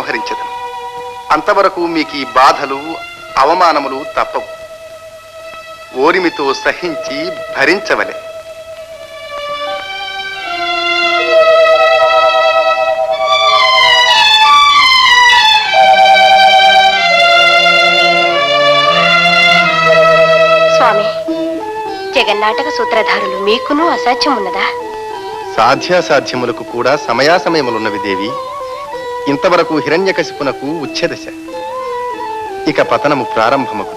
సంహరించదను అంతవరకు మీకు ఈ బాధలు అవమానములు తప్పవు. ఓరిమితో సహించి భరించవలే. స్వామి జగన్నాటక సూత్రధారులు మీకును అసాధ్యం ఉన్నదా సాధ్యాసాధ్యములకు కూడా సమయాసమయములున్నవి దేవి. ఇంతవరకు హిరణ్యకశిపునకు ఉచ్ఛదశ ఇక పతనము ప్రారంభముకు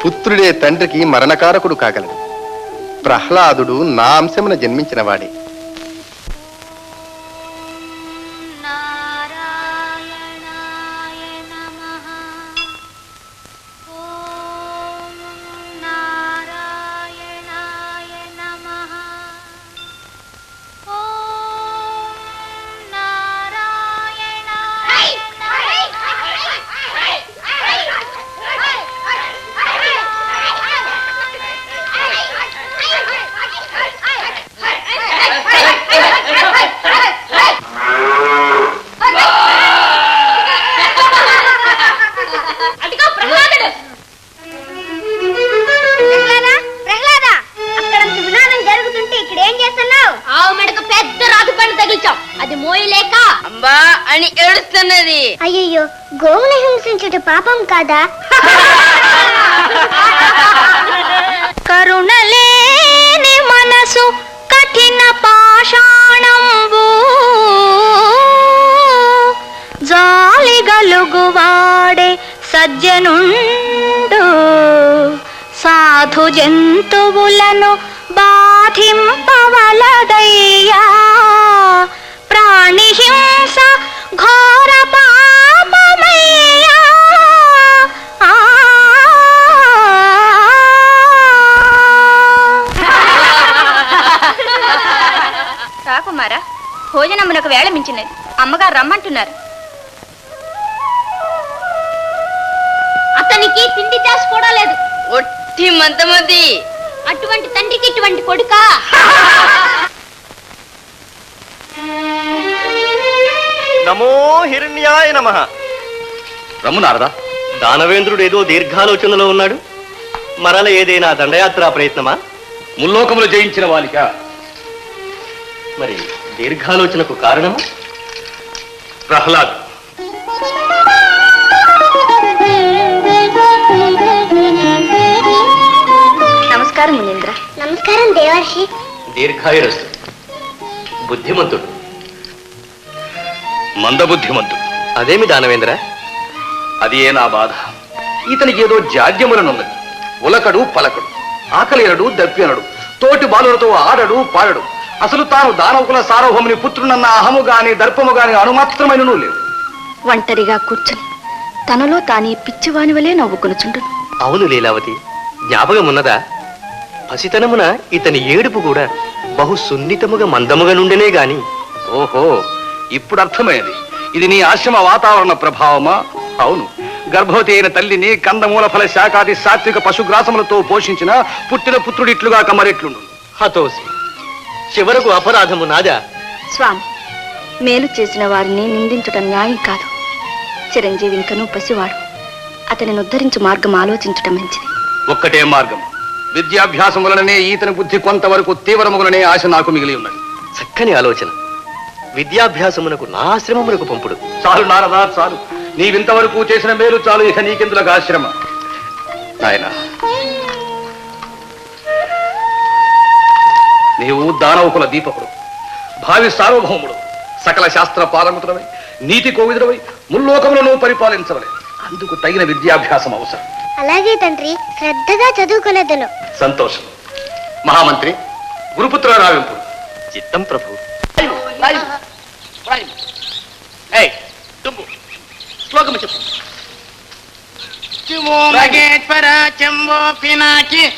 పుత్రుడే తండ్రికి మరణకారకుడు కాగలడు. ప్రహ్లాదుడు నా అంశమున జన్మించిన వాడే. అంబా అని ఏడుస్తున్నది. అయ్యయ్యో గోవుని హింసించుట పాపం కాదా? కరుణలేని మనసు కఠిన పాషాణంబు. జాలి గలుగువాడే సజ్జనుండు. సాధు జంతువులను రాకుమారా భోజనమునకు వేళ మించినది. అమ్మగారు రమ్మంటున్నారు. అతనికి తిండి చేసి కూడా లేదు. ఒట్టి మంతమది అటువంటి తండ్రికి ఇటువంటి కొడుకా? నమో హిరణ్యాయ నమ. రమ్ము నారదా దానవేంద్రుడు ఏదో దీర్ఘాలోచనలో ఉన్నాడు. మరల ఏదైనా దండయాత్రా ప్రయత్నమా? ముల్లోకములు జయించిన వాలిక. మరి దీర్ఘాలోచనకు కారణము? ప్రహ్లాద్. నమస్కారం మునీంద్ర. నమస్కారం దేవర్షి. దీర్ఘాయురస్తు. బుద్ధిమంతుడు. మందబుద్ధిమంతుడు అదేమి దానవేంద్ర? అది ఏ నా బాధ? ఇతనికి ఏదో జాడ్యములనున్నది ఉలకడు పలకడు. ఆకలినడు దప్పినడు తోటి బాలులతో ఆడడు పాడడు. అసలు తాను దానవకుల సార్వభౌముని పుత్రునన్న అహము గాని దర్పము గాని అణుమాత్రమైనను లేవు. ఒంటరిగా కూర్చుని తనలో తానే పిచ్చివాని వలె నవ్వుకొనుచుండును. అవును లీలావతి జ్ఞాపకం ఉన్నదా పసితనమున ఇతని ఏడుపు కూడా బహు సున్నితముగా మందముగా నుండినే గాని. ఓహో ఇప్పుడు అర్థమైంది. ఇది నీ ఆశ్రమ వాతావరణ ప్రభావమా? అవును. గర్భవతి అయిన తల్లిని కందమూల ఫల శాఖాది సాత్విక పశుగ్రాసములతో పోషించిన పుట్టిన పుత్రుడిట్లుగా కమరెట్లుండు హతోసి. చివరకు అపరాధము నాదా? స్వామి మేలు చేసిన వారిని నిందించటం న్యాయం కాదు. చిరంజీవి ఇంకనూ పసివాడు. అతనిని ఉద్ధరించు మార్గం ఆలోచించటం మంచిది. ఒక్కటే మార్గం. విద్యాభ్యాసం వలననే ఈతని బుద్ధి కొంతవరకు తీవ్రములనే ఆశ నాకు మిగిలి ఉన్నది. చక్కని ఆలోచన. విద్యాభ్యాసమునకు నా ఆశ్రమమునకు పంపుడు. చాలు నారదా చాలు. నీవింతవరకు చేసిన మేలు చాలు ఇక నీకెందులకు ఆశ్రమ? నాయన నీవు దానవకుల దీపకుడు భావి సార్వభౌముడు సకల శాస్త్ర పారంగుతుడవై నీతి కోవిదుడవై ముల్లోకములను పరిపాలించవలే. అందుకు తగిన విద్యాభ్యాసం అవసరం. అలాగే తండ్రి శ్రద్ధగా చదువుకునేదను. సంతోషం. మహామంత్రి గురుపుత్ర రావింపు. చిత్తం ప్రభు. శ్లోకము చెప్పు. శివో మగేశ్వర చంబో పినాకి